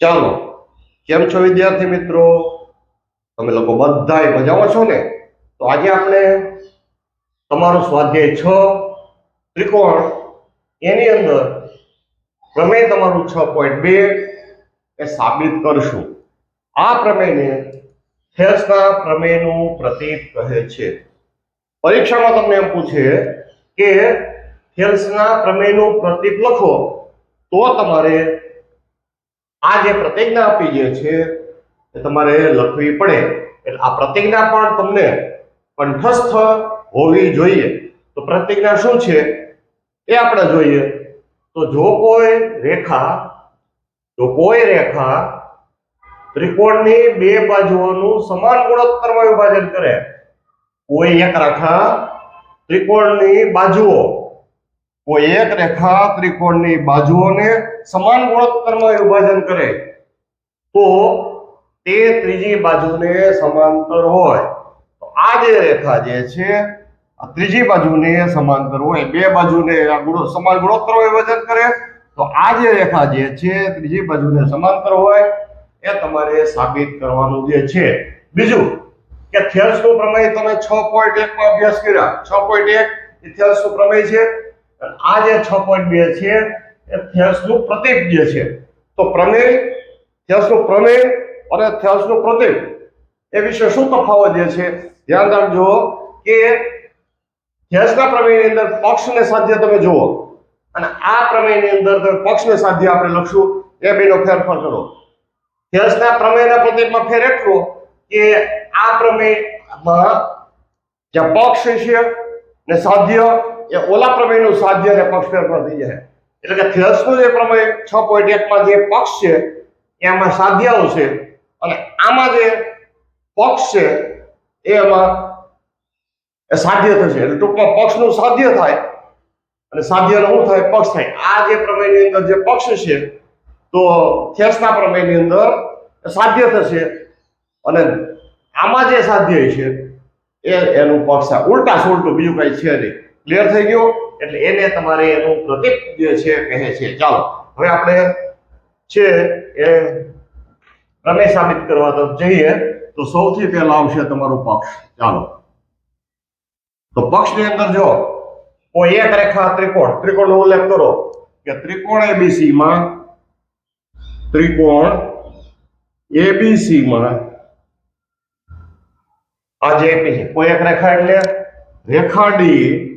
ચાલો, કેમ છો વિદ્યાર્થી મિત્રો? તમે લોકો બધાય મજામાં છો ને? તો આજે આપણે તમારું સ્વાધ્યાય છ, ત્રિકોણ, એની અંદર પ્રમેય તમારું છ પોઈન્ટ બે એ સાબિત કરશું. આ પ્રમેયને થેલ્સના પ્રમેયનું પ્રતીક કહે છે. પરીક્ષામાં તમને એમ પૂછે કે થેલ્સના પ્રમેયનું પ્રતીક લખો, તો તમારે આ જે પ્રતિજ્ઞા આપી જે છે, એ તમારે લખવી પડે. એટલે આ પ્રતિજ્ઞા પણ તમને કંઠસ્થ હોવી જોઈએ. તો પ્રતિજ્ઞા શું છે? એ આપણે જોઈએ. તો જો કોઈ રેખા, જો કોઈ રેખા ત્રિકોણની બે બાજુઓનું સમાન ગુણોત્તરમાં વિભાજન કરે. કોઈ એક રેખા ત્રિકોણની બાજુઓ કોઈ એક રેખા ત્રિકોણની બાજુઓને સમાન ગુણોત્તરમાં વિભાજન કરે, તો તે ત્રીજી બાજુને સમાંતર હોય. તો આ જે રેખા જે છે ત્રીજી બાજુને સમાંતર હોય, બે બાજુને સમાન ગુણોત્તરમાં વિભાજન કરે, તો આ જે રેખા જે છે, ત્રીજી બાજુને સમાંતર હોય, એ તમારે સાબિત કરવાનું જે છે. બીજું કે થેલ્સનું પ્રમેય તમે છ પોઈન્ટ એકમાં અભ્યાસ કર્યા. છ પોઈન્ટ એક એ થેલ્સનું પ્રમેય છે. આ જે છ પોઈન્ટ બે છે, એ થેલ્સનું પ્રતીક જે છે. તો પ્રમેય થેલ્સનું પ્રમેય અને થેલ્સનું પ્રતીક. એ વિશે શું તફાવત જે છે? ધ્યાન રાખજો કે થેલ્સના પ્રમેયની અંદર પક્ષને સાધ્ય તમે જુઓ. અને આ પ્રમેયની અંદર તમે પક્ષ સાધ્ય આપણે લખશું. એ બેનો ફેરફાર કરો. થેલ્સના પ્રમેયના પ્રતીકમાં ફેર એટલો કે આ પ્રમેયમાં જે પક્ષ છે ને સાધ્ય એ ઓલા પ્રમેયનું સાધ્ય અને પક્ષ ફેરફાર થઈ જાય. એટલે કે થેલ્સનું જે પ્રમેય છ પોઈન્ટ એકમાં જે પક્ષ છે, એમાં સાધ્ય આવશે અને આમાં જે પક્ષ છે, એ એમાં એ સાધ્ય થશે. એટલે ટૂંકમાં પક્ષનું સાધ્ય થાય અને સાધ્યનું શું થાય? પક્ષ થાય. આ જે પ્રમેયની અંદર જે પક્ષ છે, તો થેલ્સના પ્રમેયની અંદર સાધ્ય થશે અને આમાં જે સાધ્ય છે, એ એનું પક્ષ ઉલટા સુલટું બીજું કઈ છે નહીં. ક્લિયર થઈ ગયું? એટલે એને તમારે એનું પ્રતિક જે છે કહે છે. ચાલો, હવે આપણે છે એ પ્રમેય સાબિત કરવા તો જઈએ. તો સૌથી પહેલા આવશે તમારું પક્ષ. ચાલો. તો પક્ષની અંદર જો કોઈ એક રેખા ત્રિકોણ, ત્રિકોણનો ઉલ્લેખ કરો કે ત્રિકોણ એબીસી માં, ત્રિકોણ એબીસી માં આ જે કોઈ એક રેખા એટલે રેખા ડી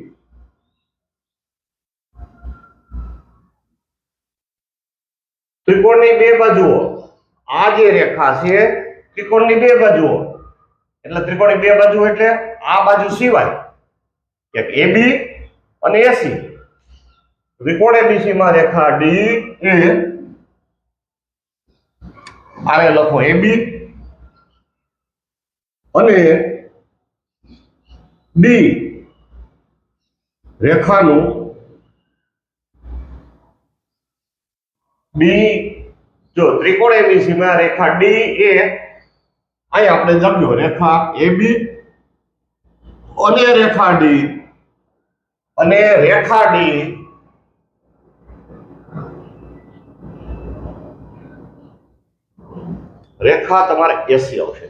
ત્રિકોણની બે બાજુઓ. આ જે રેખા છે, ત્રિકોણની બે બાજુઓ. એટલે ત્રિકોણની બે બાજુ એટલે આ બાજુ સિવાય એક એબી અને એસી ત્રિકોણ એબીસી માં રેખા ડી એ આને લખો એબી અને ડી રેખાનું ડી જો ત્રિકોણ એબીસી માં રેખા ડી એ અહીં આપણે જમ્યો રેખા એબી અને રેખા ડી અને રેખા ડી રેખા તમારે એસી આવશે.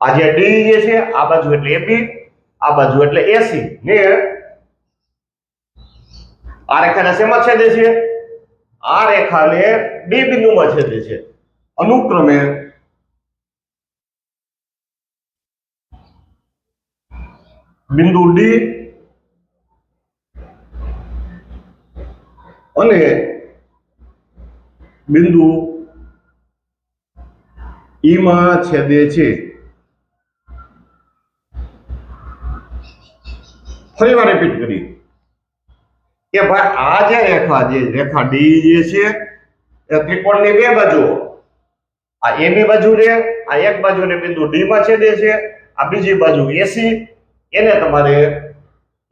આ જે ડી જે છે, આ બાજુ એટલે એબી આ બાજુ એટલે એસી ને આ રેખાને શેમાં છેદે છે? આ રેખાને ડી બિંદુમાં છેદે છે. અનુક્રમે બિંદુ ડી અને બિંદુ ઈમાં છેદે છે. ફરી વાર રિપીટ કરી કે ભાઈ આ જે રેખા જે રેખા ડી જે છે, એ ત્રિકોણની બે બાજુઓ આ એ બી બાજુ રે, આ એક બાજુ ને બિંદુ ડી માં છેદે છે, આ બીજી બાજુ એસી એને તમારે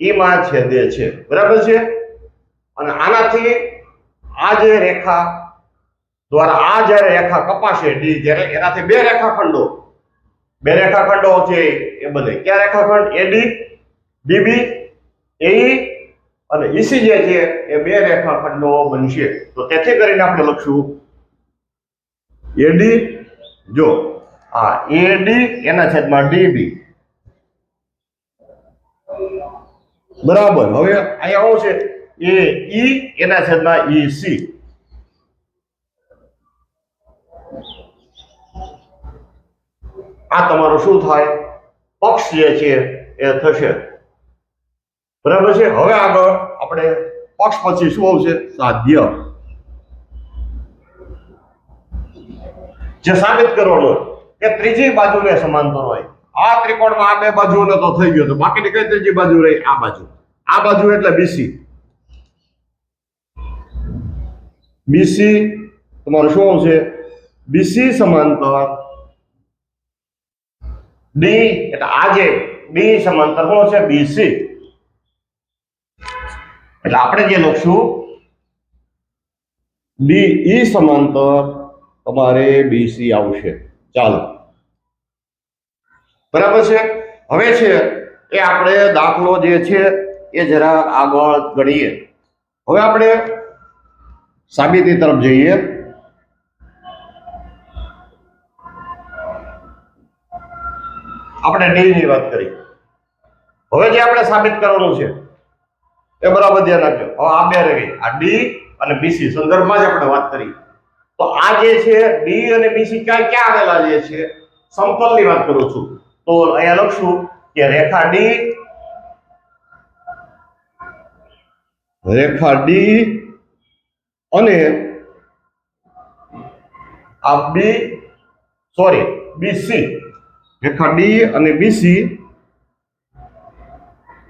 ઈ માં છેદે છે. બરાબર છે? અને આનાથી આ જે રેખા દ્વારા આ જ્યારે રેખા કપાશે ડી જ્યારે એનાથી બે રેખાખંડો. બે રેખાખંડો છે એ બને. કયા રેખાખંડ? એડી બીબી એઈ અને ઈસી જે છે, એ બે રેખાખંડો બનશે. તો તેથી કરીને આપણે લખશું એડી જો, આ એડી એના છેદમાં ડીબી બરાબર, હવે અહીંયા શું છે? એ ઈ એના છેદમાં ઈ સી આ તમારું શું થાય? પક્ષ જે છે, એ થશે. બરાબર છે? હવે આગળ આપણે પક્ષ પછી શું આવશે? સાધ્ય. જે સાબિત કરવાનું કે ત્રીજી બાજુને સમાંતર હોય. આ ત્રિકોણમાં આ બે બાજુઓને તો થઈ ગયો તો બાકીની કઈ ત્રીજી બાજુ રહી? આ બાજુ. આ બાજુ એટલે બીસી બીસી તમારું શું આવશે? બીસી સમાંતર. ડી એટલે આજે બી સમાંતર શું છે? બીસી એટલે આપણે જે લખશું ડી ઈ સમાંતર તમારે બીસી આવશે. ચાલો. બરાબર છે? હવે છે, એ આપણે દાખલો જે છે, એ જરા આગળ ગણીએ. હવે આપણે સાબિતી તરફ જઈએ. આપણે ડી ની વાત કરી. હવે જે આપણે સાબિત કરવાનું છે એ બરાબર ધ્યાન રાખજો. હવે આ બે રહી આ ડી અને બીસી સંદર્ભમાં જ આપણે વાત કરી. તો આ જે છે ડી અને બીસી ક્યાં ક્યાં આવેલા જે છે, સમતલની વાત કરું છું. તો અહીંયા લખશું કે રેખા ડી રેખા ડી અને આ બી સોરી બીસી રેખા ડી અને બીસી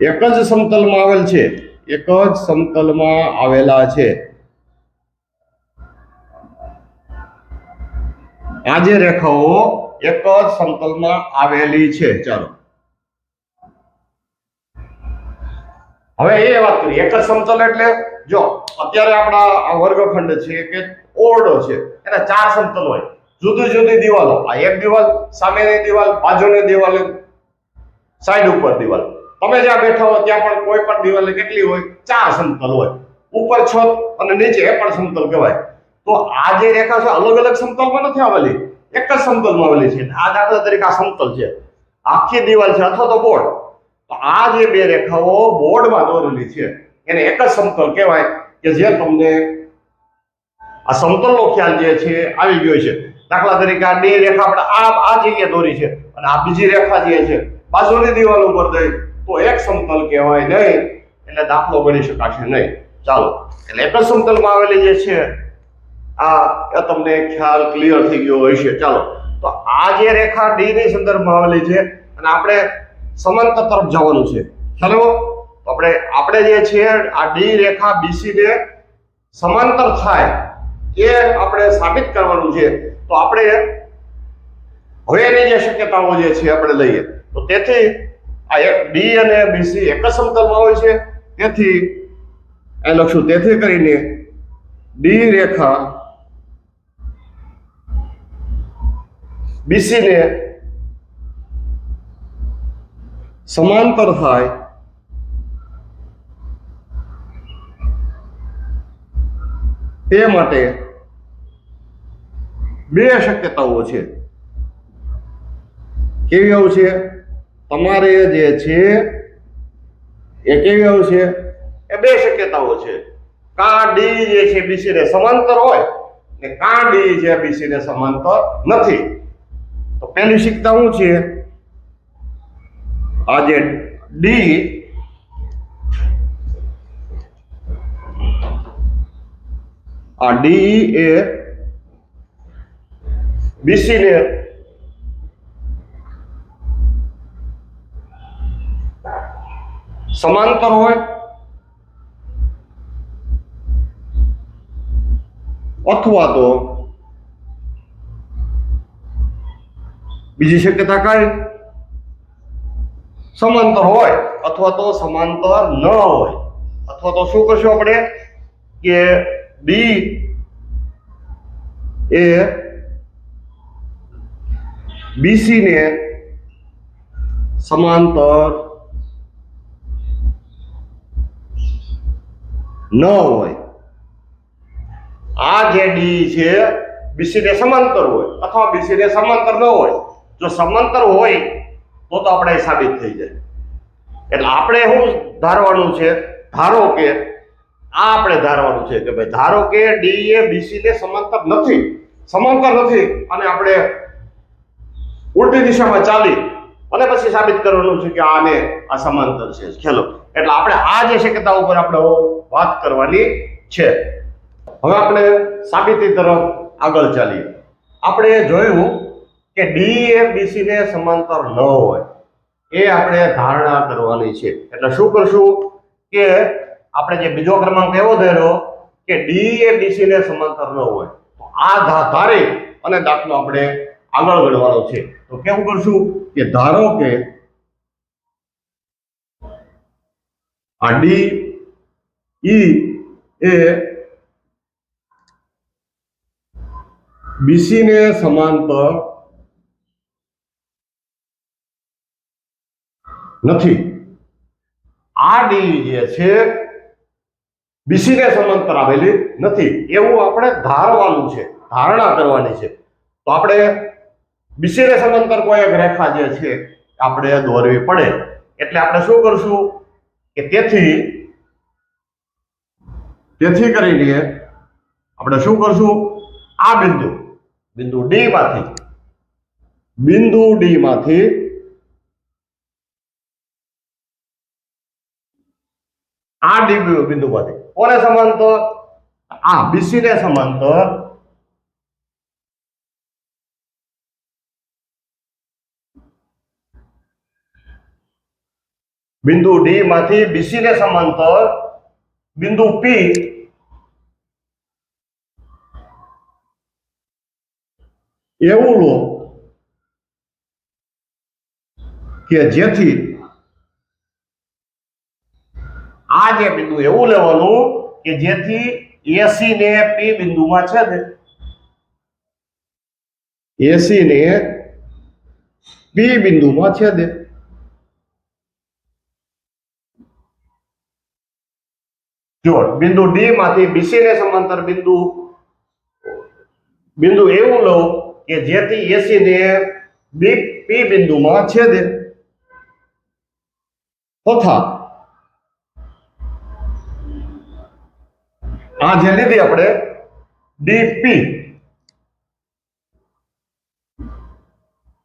એક જ સમતલમાં આવેલ છે. એક જ સમતલમાં આવેલા છે. આ જે રેખાઓ એક જ સમતલમાં આવેલી છે. ચાલો. હવે એ વાત કરીએ. એક જ સમતલ એટલે જો, અત્યારે આપણા વર્ગખંડ છે કે ઓરડો છે, એના ચાર સમતલ હોય. જુદી જુદી દિવાલો. આ એક દિવાલ સામેની દિવાલ, બાજુની દિવાલ, સાઈડ ઉપર દિવાલ. તમે જ્યાં બેઠા હો ત્યાં પણ કોઈ પણ દિવાલ કેટલી હોય, ચાર સમતલ હોય. ઉપર છત અને નીચે એ પણ સમતલ કહેવાય. તો આ જે રેખા છે, અલગ અલગ સમતલમાં નથી આવેલી. એક જ સમતલમાં આવેલી છે. આ દાખલા તરીકે આ સમતલ છે. આખી દિવાલ છે, અથવા તો બોર્ડ. તો આ જે બે રેખાઓ બોર્ડમાં દોરેલી છે, એને એક જ સમતલ કહેવાય કે જે તમને આ સમતલનો ખ્યાલ જે છે, આવી ગયો છે. દાખલા તરીકે આ બે રેખા આપણે આ આ જગ્યાએ દોરી છે અને આ બીજી રેખા જે છે, બાજુની દિવાલ ઉપર દઈ તો એક સમતલ કહેવાય નહીં, એટલે દાખલો ગણી શકાશે નહીં. ચાલો, એટલે એક જ સમતલમાં આવેલી જે છે, આ એ તમને ખ્યાલ ક્લિયર થઈ ગયો હશે. ચાલો, તો આ જે રેખા ડી ની સંદર્ભમાં આવેલી છે, અને આપણે સમાંતર તરફ જવાનું છે. ચાલો આપણે આપણે જે છે, આ ડી રેખા બીસી ને સમાંતર થાય એ આપણે સાબિત કરવાનું છે. તો આપણે હવેની જે શક્યતાઓ જે છે, આપણે લઈએ. તો તેથી આ એક ડી અને બીસી એક જ સમતલમાં હોય છે. તેથી એ લખશું. તેથી કરીને ડી રેખા બીસી ને સમાંતર થાય તે માટે બે શક્યતાઓ છે. કેવી આવશે તમારે જે છે, એ કેવી આવશે? એ બે શક્યતાઓ છે. કા ડી જે છે બીસી ને સમાંતર હોય ને કા ડી જે બીસી ને સમાંતર નથી. તો પહેલી શક્યતા શું છે? આ જે ડી આ ડી એ બીસી ને સમાંતર હોય? અથવા તો બીજી શક્યતા કઈ? સમાંતર હોય અથવા તો સમાંતર ન હોય. અથવા તો શું કરશું આપણે? કે ડી એ બીસી ને સમાંતર ન હોય. આ જે ડી છે બીસીને સમાંતર હોય, અથવા બીસીને સમાંતર ન હોય. જો સમાંતર હોય, તો તો આપણે સાબિત થઈ જાય. એટલે આપણે શું ધારવાનું છે? ધારો કે, આ આપણે ધારવાનું છે કે ભાઈ ધારો કે ડી એ બીસી ને સમાંતર નથી. સમાંતર નથી, અને આપણે ઉલટી દિશામાં ચાલી, અને પછી સાબિત કરવાનું છે કે આને આ સમાંતર છે. ખેલો. એટલે આપણે આ જે શક્યતા ઉપર આપણે વાત કરવાની છે. હવે આપણે સાબિતી તરફ આગળ ચાલીએ. આપણે જોયું કે ડી એ બીસી ને સમાંતર ન હોય. એ આપણે ધારણા કરવાની છે. એટલે શું કરશું કે આપણે જે બીજો ક્રમાંક એવો ધર્યો કે ડી એ બીસી ને સમાંતર ન હોય. તો આ ધારી અને દાખલો આપણે આગળ ગણવાનો છે. તો કેવું કરશું કે ધારો કે આ ડી ઈ એ બીસી ને સમાંતર નથી આ ડી જે છે બીસી ને સમાંતર આવેલી નથી એવું આપણે ધારવાનું છે ધારણા કરવાની છે તો આપણે બીસી ને સમાંતર કોઈ એક રેખા જે છે આપણે દોરવી પડે એટલે આપણે શું કરશું કે તેથી તેથી કરીને આપણે શું કરશું? આ બિંદુ બિંદુ ડી માંથી, બિંદુ ડી માંથી આ ડી બિંદુ માંથી. કોને સમાંતર? આ બીસી ને સમાંતર. બિંદુ ડી માંથી બીસી ને સમાંતર બિંદુ પી એવું લો કે જેથી આ જે બિંદુ એવું લેવાનું કે જેથી એસી ને પી બિંદુમાં છે એસી ને પી બિંદુમાં છેદે. જો બિંદુ ડી માંથી બીસી ને સમાંતર બિંદુ બિંદુ એવું લો કે જેથી એસી ને બી પી બિંદુમાં છેદે. તથા આ જે લીધી આપણે ડીપી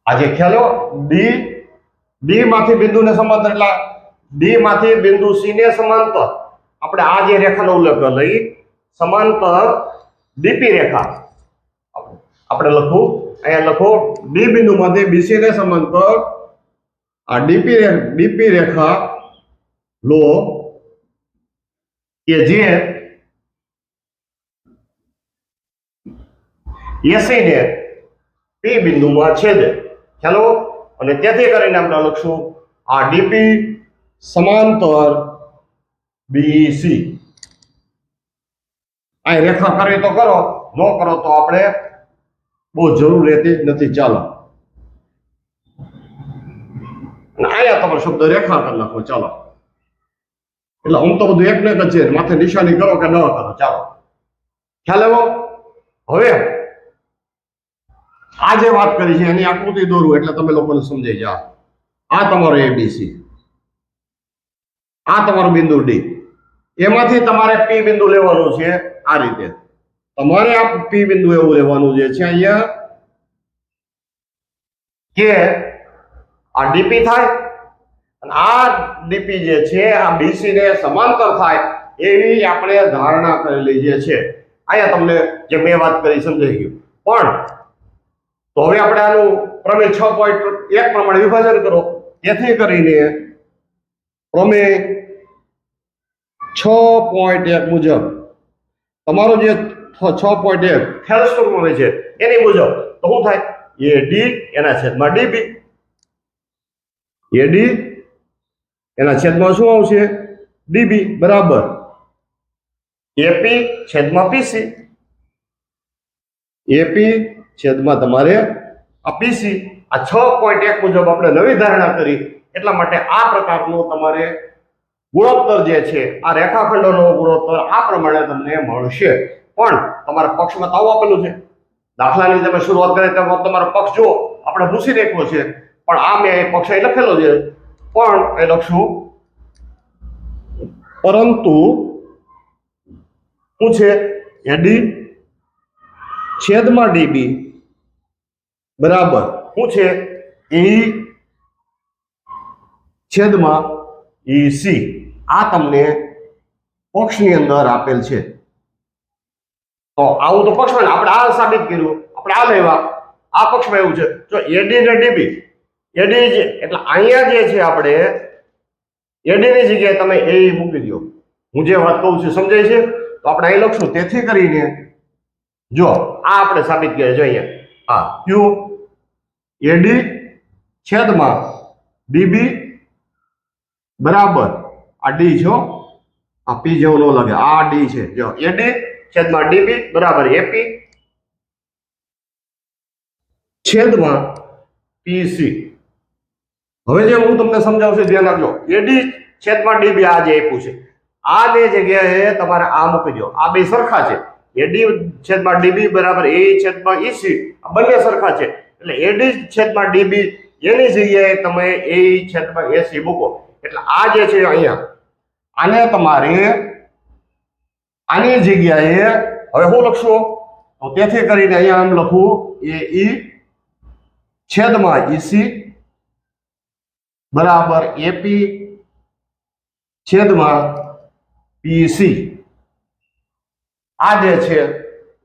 આજે ખ્યાલ ડી ડી માંથી બિંદુને સમાંતર, એટલે ડી માંથી બિંદુ સી ને સમાંતર. આપણે આ જે રેખાનો ઉલ્લેખ લઈ સમાંતર ડીપી રેખા. આપણે લખું, અહીંયા લખો, ડી બિંદુમાંથી બીસી ને સમાંતર આ ડીપી ડીપી રેખા લો કે જે એસી ને પી બિંદુમાં છેદે. ખ્યાલો અને તેથી કરીને આપણે લખશું આ ડીપી સમાંતર બીસી આ રેખા કરવી તો કરો. ન કરો તો આપણે બહુ જરૂર રહેતી નથી. ચાલો. આયા તમારો શબ્દ રેખા કરી નાખો ચાલો. એટલે આમ તો બધું એક ને જ છે. માથે નિશાની કરો કે ન કરો. ચાલો. ખ્યાલ એવો હવે આ જે વાત કરી છે એની આકૃતિ દોરું એટલે તમે લોકોને સમજાઈ જાઓ. આ તમારો એબીસી આ તમારું બિંદુ ડી એમાંથી તમારે પી બિંદુ લેવાનું છે આ રીતે. તમારે આ પી બિંદુ એવું લેવાનું જે છે અહીંયા, કે આ ડીપી થાય આ ડીપી જે છે, આ બીસી ને સમાંતર થાય એવી આપણે ધારણા કરેલી જે છે. અહીંયા તમને જે મેં વાત કરી સમજાઈ ગયું. પણ, તો હવે આપણે આનું પ્રમેય છ પોઈન્ટ એક પ્રમાણે વિભાજન કરો. જેથી કરીને પ્રમેય છ પોઈન્ટ એક મુજબ. તમારો જે છ પોઈન્ટ એક ખેલસ્ટોર રહે છે, એની મુજબ. તો શું થાય? એ ડી એના છેદમાં ડીબી એ ડી એના છેદમાં શું આવશે? ડીબી બરાબર. એપી છેદમાં પીસી એપી છેદમાં તમારે આ પીસી આ છ પોઈન્ટ એક મુજબ આપણે નવી ધારણા કરી. એટલા માટે આ પ્રકારનું તમારે ગુણોત્તર જે છે, આ રેખાખંડોનો ગુણોત્તર આ પ્રમાણે તમને મળશે. પણ તમારા પક્ષમાં તાવ આપેલું છે. દાખલાની તમે શરૂઆત કરી તેમાં તમારો પક્ષ જુઓ. આપણે ભૂસી નાખ્યો છે. પણ આ મેં પક્ષ અહીં લખેલો છે. પણ એ લખશું. પરંતુ શું છે? એડી છેદમાં ડીબી બરાબર. શું છે? એ છેદમાં સી આ તમને પક્ષની અંદર આપેલ છે. તો આવું તો પક્ષમાં આપણે આ સાબિત કર્યું, આપણે આ લેવા. આ પક્ષમાં એવું છે. જો એડી ને ડીબી એડી જે, એટલે અહીંયા જે છે આપણે એડીની જગ્યાએ તમે એ મૂકી દો. હું જે વાત કહું છું સમજાય છે? તો આપણે અહીં લખશું, તેથી કરીને જો આ આપણે સાબિત કરીએ જો અહીંયા. હા ક્યુ એડી છેદમાં ડીબી બરાબર આ ડી છો આ પી જેવું ન લાગે. આ ડી છે. જો એડી છેદમાં ડીબી બરાબર એપી છેદમાં પીસી હવે જે હું તમને સમજાવું છું, ધ્યાન રાખજો. એડી છેદમાં ડીબી આ જે આપ્યું છે. આ બે જગ્યાએ તમારે આ મૂકી દો. આ બે સરખા છે. એડી છેદમાં ડીબી બરાબર એ છેદમાં ઈસી આ બંને સરખા છે. એટલે એડી છેદમાં ડીબી એની જગ્યાએ તમે એ છેદમાં એસી મૂકો. એટલે આ જે છે અહીંયા, આને તમારે આની જગ્યાએ હવે હું લખશો? તો તેથી કરીને અહીંયા આમ લખું, એ, ઈ, છેદમાં ઈસી બરાબર એપી છેદમાં પીસી આ જે છે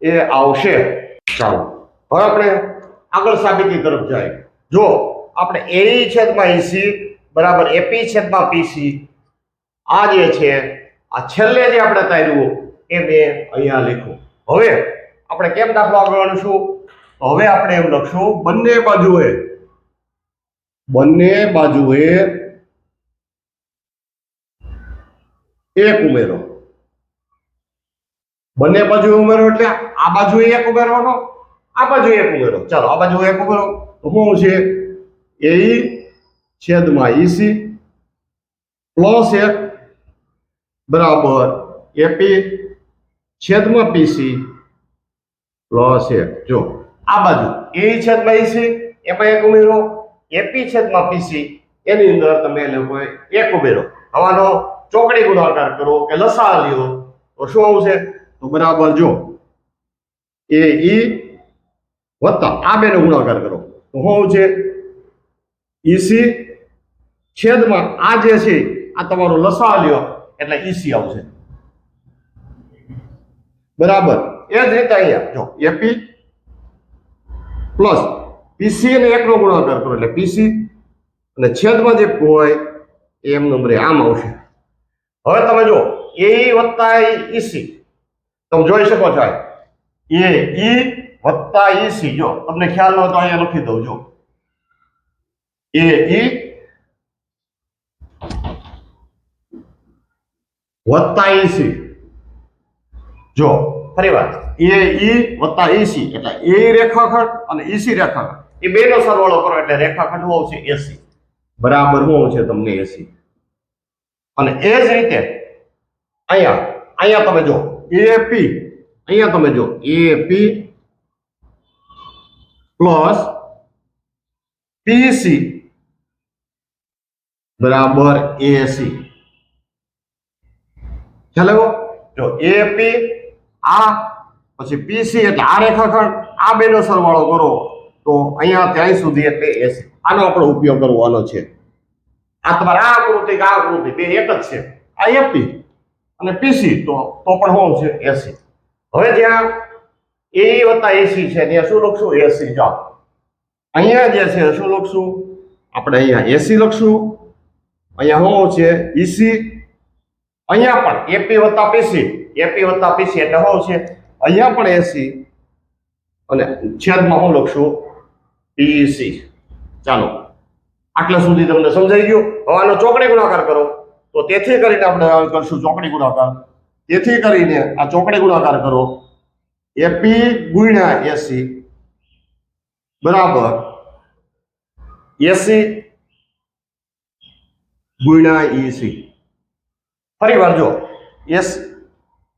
એ આવશે. ચાલો, હવે આપણે આગળ સાબિતી તરફ જાય. જો, આપણે એ છેદમાં ઈસી બરાબર એપી છેદમાં પીસી આ જે છે, આ છેલ્લે જે આપણે તાર્યું, એ મેં અહીંયા લખ્યું. હવે આપણે કેમ દાખલો આગળ ગણીશું હવે આપણે એમ લખશું, બંને બાજુએ બંને બાજુએ એક ઉમેરો. બંને બાજુ ઉમેરો એટલે આ બાજુ એક ઉમેરવાનો, આ બાજુ એક ઉમેરો. ચાલો, આ બાજુ એક ઉમેરો. શું છે? એ છેદમાં ઈસી પ્લસ એક બરાબર એપી છેદમાં પીસી પ્લસ એક જો આ બાજુ એ છેદમાં ઈસી એમાં એક ઉમેરો એપી છેદમાં પીસી એની અંદર તમે એ લોકો એક ઉમેરો હવાનો ચોકડી ગુણાકાર કરો કે લસા લ્યો તો શું આવશે તો બરાબર જો એ ઈ વત્તા આ બેનો ગુણાકાર કરો તો શું છે ઈસી છેદમાં આ જે છે, આ તમારો લસા લ્યો, એટલે ઈસી આવશે. બરાબર. એ જ રીતે અહીંયા, જો એપી પ્લસ પીસી અને એકનો ગુણાકાર કરો, એટલે પીસી અને છેદમાં જે હોય એમ નંબરે આમ આવશે. હવે તમે જો એ વત્તા ઈસી તમે જોઈ શકો છો એ ઈ વત્તા ઈસી જો, તમને ખ્યાલ ન હોય તો અહીંયા લખી દઉં, જો. એ ઈ વત્તા એસી જો, ફરી વાત. એ, ઈ વત્તા એસી એટલે એ રેખાખંડ અને ઈસી રેખાખંડ. એ બેનો સરવાળો કરો એટલે રેખાખંડ શું આવશે એસી બરાબર શું આવશે તમને એસી અને એ જ રીતે અહીંયા અહીંયા તમે જો એપી અહીંયા તમે જો એપી પ્લસ પીસી બરાબર એસી ખ્યાલ જો પી આ, પછી પીસી એટલે આ રેખાખંડ, આ બેનો સરવાળો કરો. તો અહીંયા ત્યાં સુધી એટલે એસી આનો આપણે ઉપયોગ કરવાનો છે. આ તમારે આ આકૃતિ આ આકૃતિ, બે એક જ છે. આ એપી અને પીસી તો તો પણ શું છે? એસી હવે જ્યાં એ વત્તા એસી છે. ત્યાં શું લખશું? એસી જાઓ. અહીંયા જે છે, શું લખશું? આપણે અહીંયા એસી લખશું. અહીંયા શું છે? ઈસી અહીંયા પણ એપી વત્તા પીસી એપી વત્તા પીસી એટલે હોવ છે અહીંયા પણ એસી અને છેદમાં હું લખશું પીસી ચાલો. આટલા સુધી તમને સમજાઈ ગયું? હવે આનો ચોકડી ગુણાકાર કરો. તો તેથી કરીને આપણે કરશું ચોકડી ગુણાકાર. તેથી કરીને આ ચોકડી ગુણાકાર કરો. એપી ગુણ્યા એસી બરાબર. એસી ગુણ્યા ઈસી ફરી વાર જો. એસ,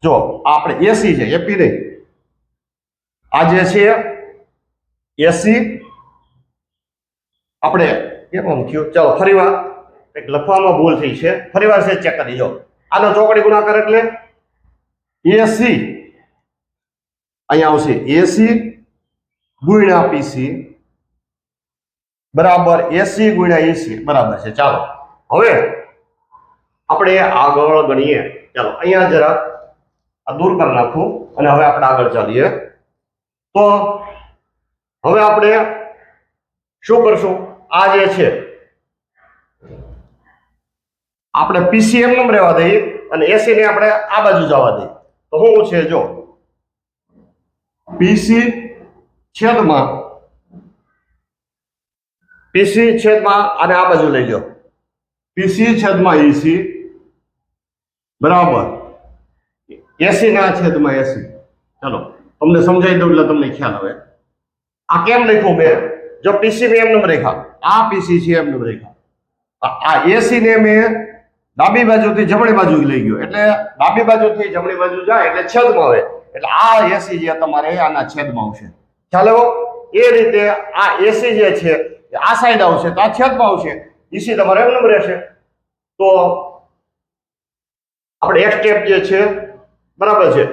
જો, આપણે એસી છે, એપી નહીં. આ જે છે, એસી. આપણે આમ થયું? ચાલો, ફરી વાર. કંઈક લખવામાં ભૂલ થઈ છે. ફરી વાર છે ચેક કરી જો આનો ચોકડી ગુણાકાર એટલે એસી. અહીંયા આવશે, એસી ગુણ્યા પીસી. બરાબર, એસી ગુણ્યા એસી. બરાબર છે, ચાલો. હવે આપણે આગળ ગણીએ. ચાલો, અહીંયા જરા આ દૂર કરી નાખું અને હવે આપણે આગળ ચાલીએ. તો હવે આપણે શું કરશું? આ જે છે, આપણે પીસીએમનું રહેવા દઈએ અને એસી ને આપણે આ બાજુ જવા દઈએ. તો શું છે જો? પીસી છેદમાં પીસી છેદમાં અને આ બાજુ લઈ લો પીસી છેદમાં એસી બરાબર. એસી ના છેદમાં એસી ચલો, તમને સમજાવી દઉં એટલે તમને ખ્યાલ આવે. આ કેમ લખ્યું મેં? જો પીસી મેં એમ નંબર રેખા. આ પીસી છે એમ નંબર રેખા. આ એસી ને મેં ડાબી બાજુથી જમણી બાજુ લઈ ગયો. એટલે ડાબી બાજુથી જમણી બાજુ જાય એટલે છેદમાં આવે. એટલે આ એસી જે તમારે, આના છેદમાં આવશે. ચાલો એ રીતે આ એસી જે છે, આ સાઈડ આવશે તો આ છેદમાં આવશે. ઈસી તમારે એમ રહેશે. તો આપણે એક સ્ટેપ જે છે, બરાબર છે.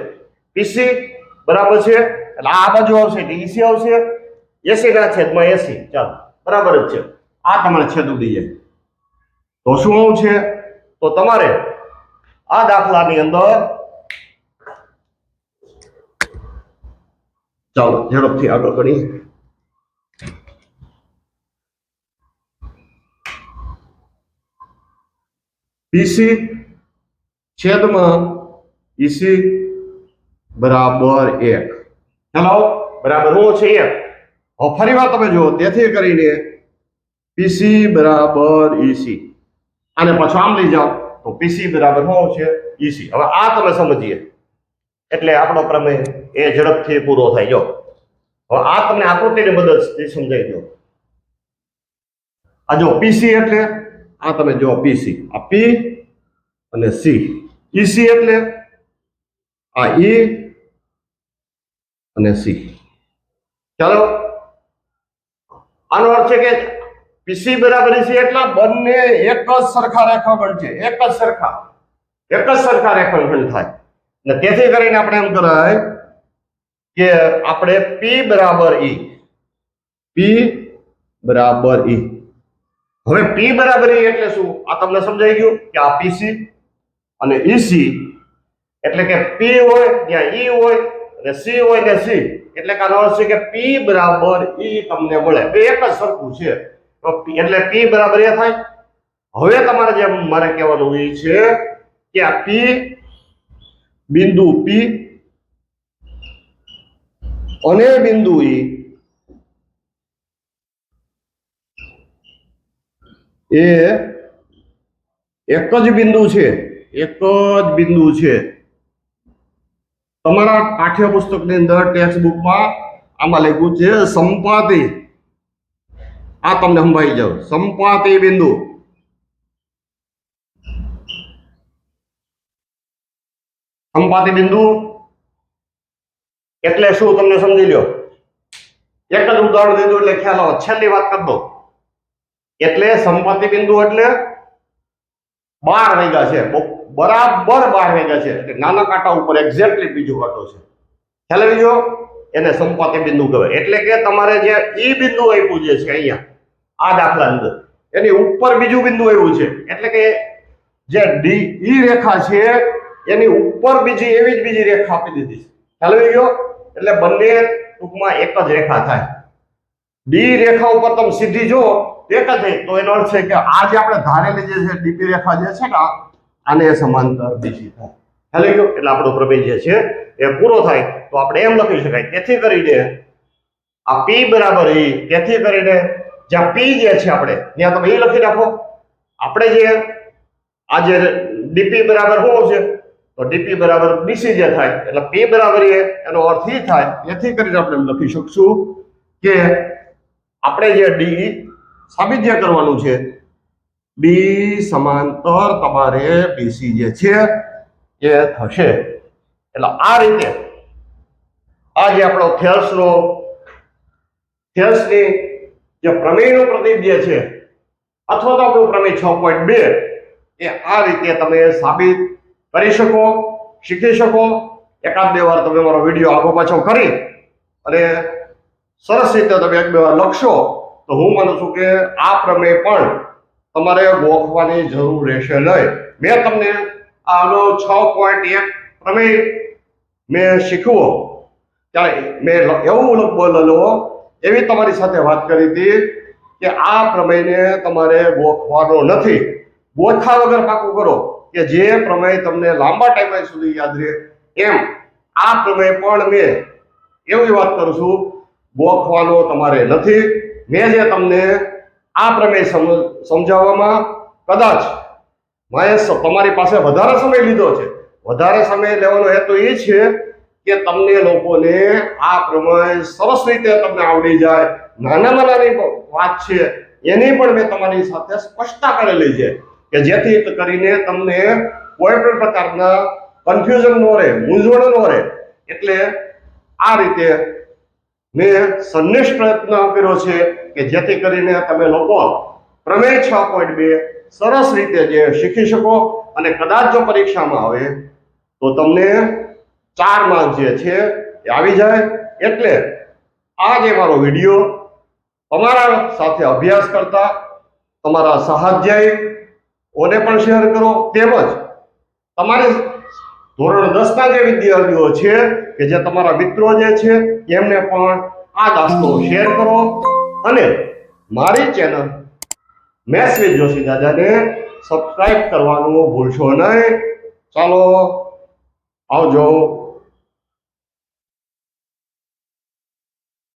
પીસી બરાબર છે. એટલે આ બાજુ આવશે, એટલે ઈસી આવશે. એસી ના છેદમાં એસી ચાલો, બરાબર જ છે. આ તમારે છેદ ઉડી જાય. તો શું આવું છે? તો તમારે આ દાખલાની અંદર ચાલો, ઝડપથી આગળ કરીએ. પીસી છેદમાં ઈસી બરાબર એક. ચાલો બરાબર હું છે એક. હવે ફરી વાર તમે જુઓ, તેથી કરીને પીસી બરાબર ઈસી. આને પાછું આમ લઈ જાઓ, તો પીસી બરાબર શું છે ઈસી. હવે આ તમે સમજીએ. એટલે આપણો પ્રમેય એ ઝડપથી પૂરો થાય. જો, હવે આ તમને આકૃતિની મદદથી સમજાવી દો આ જો પીસી એટલે, આ તમે જો પીસી. આ પી અને સી. ઈસી એટલે? આ ઈ અને સી. ચાલો. આનો અર્થ છે કે પીસી બરાબર ઈસી એટલા બંને એક જ સરખા રેખાખંડ છે. એક જ સરખા. એક જ સરખા રેખાખંડ થાય. એટલે તેથી કરીને આપણે એમ કરાય કે આપણે પી બરાબર ઈ. પી બરાબર ઈ. હવે પી બરાબર ઈ એટલે શું? આ તમને સમજાઈ ગયું કે આ પીસી અને ઈસી એટલે કે પી હોય, ત્યાં ઈ હોય અને સી હોય ને સી એટલે કે આનો અર્થ છે કે પી બરાબર ઈ તમને મળે. બે એક જ સરખું છે. તો એટલે પી બરાબર એ થાય. હવે તમારે જે મારે કહેવાનું એ છે કે આ પી બિંદુ પી અને બિંદુ ઈ એ એક જ બિંદુ છે. એક જ બિંદુ છે. તમારા પાઠ્યપુસ્તકની અંદર ટેક્સ્ટ બુકમાં આમાં લખ્યું છે, સંપાતિ. આ તમને સંભાઈ જાવ સંપાતિ બિંદુ. સંપાતિ બિંદુ. એટલે શું તમને સમજી લ્યો? એક જ ઉદાહરણ દીધું એટલે ખ્યાલ આવો. છેલ્લી વાત કરી દો એટલે સંપત્તિ બિંદુ એટલે બાર વાગ્યા છે. બરાબર બાર વાગ્યા છે. એટલે નાના કાંટા ઉપર એક્ઝેક્ટલી બીજો કાંટો છે. ખ્યાલ આવી એને સંપત્તિ બિંદુ કહેવાય. એટલે કે તમારે જે ઈ બિંદુ આપ્યું જે છે અહીંયા, આ દાખલા અંદર, એની ઉપર બીજું બિંદુ આવ્યું છે. એટલે કે જે ડી ઈ રેખા છે, એની ઉપર બીજી એવી જ બીજી રેખા આપી દીધી છે. ખ્યાલ આવી ગયો? એટલે બંને ટૂંકમાં એક જ રેખા થાય. ડી રેખા ઉપર તમે સીધી જો એક જ તો એનો અર્થ છે કે આ જે આપણે ધારેલી જે છે ડીપી રેખા જે છે ને આને સમાંતર બીજી થાય. ખ્યાલ ગયો? એટલે આપણો પ્રમેય જે છે, એ પૂરો થાય. તો આપણે એમ લખી શકાય, તેથી કરીને આ પી બરાબર ઈ તેથી કરીને જ્યાં પી જે છે આપણે, ત્યાં તમે ઈ લખી નાખો. આપણે જે આ જે ડીપી બરાબર હોવો છે તો ડીપી બરાબર બીસી જે થાય, એટલે પી બરાબર એ એનો અર્થ એ થાય. એથી કરીને આપણે એમ લખી શકશું કે આપણે જે ડી સાબિત જે કરવાનું છે બી સમાંતર તમારે બીસી જે છે એ થશે. એટલે આ રીતે આ જે આપણો થેલ્સનો થેલ્સની જે પ્રમેયનું પ્રદીપ જે છે, અથવા તો આપણું પ્રમેય છ પોઈન્ટ બે, એ આ રીતે તમે સાબિત કરી શકો, શીખી શકો. એકાદ બે વાર તમે મારો વીડિયો આગો પાછો કરી અને સરસ રીતે તમે એક બે વાર લખશો, તો હું માનું છું કે આ પ્રમેય પણ તમારે ગોખવાની જરૂર રહેશે નહીં. મેં તમને આનો છ પોઈન્ટ એક પ્રમેય મેં શીખવો. ત્યારે મેં એવું બોલેલો એવી તમારી સાથે વાત કરી હતી કે આ પ્રમેયને તમારે ગોખવાનો નથી. ગોખા વગર પાકું કરો કે જે પ્રમેય તમને લાંબા ટાઈમ સુધી યાદ રહે. એમ. આ પ્રમેય પણ મેં એવી વાત કરું છું. ગોખવાનો તમારે નથી. મેં જે તમને આ પ્રમેય સમ- સમજાવવામાં કદાચ મહેશ તમારી પાસે વધારે સમય લીધો છે. વધારે સમય લેવાનો હેતુ એ છે કે તમને લોકોને આ પ્રમેય સરસ રીતે તમને આવડી જાય. નાનામાં નાની વાત છે, એની પણ મેં તમારી સાથે સ્પષ્ટતા કરેલી છે કે જેથી કરીને તમને કોઈ પણ પ્રકારના કન્ફ્યુઝન ન રહે, મૂંઝવણ ન રહે. એટલે આ રીતે મેં સંનિષ્ઠ પ્રયત્ન કર્યો છે કે જેથી કરીને તમે લોકો પ્રમેય છ પોઈન્ટ બે સરસ રીતે જે શીખી શકો અને કદાચ જો પરીક્ષામાં આવે તો તમને ચાર માર્ક જે છે એ આવી જાય. એટલે આ જે મારો વીડિયો તમારા સાથે અભ્યાસ કરતા તમારા સહાધ્યાયીઓને પણ શેર કરો. તેમજ તમારી ધોરણ દસના જે વિદ્યાર્થીઓ છે, કે જે તમારા મિત્રો જે છે, એમને પણ આ દાસ્તો શેર કરો. અને મારી ચેનલ મેથ્સ વિથ જોશી દાદાને સબસ્ક્રાઇબ કરવાનું ભૂલશો નહીં. ચાલો, આવજો.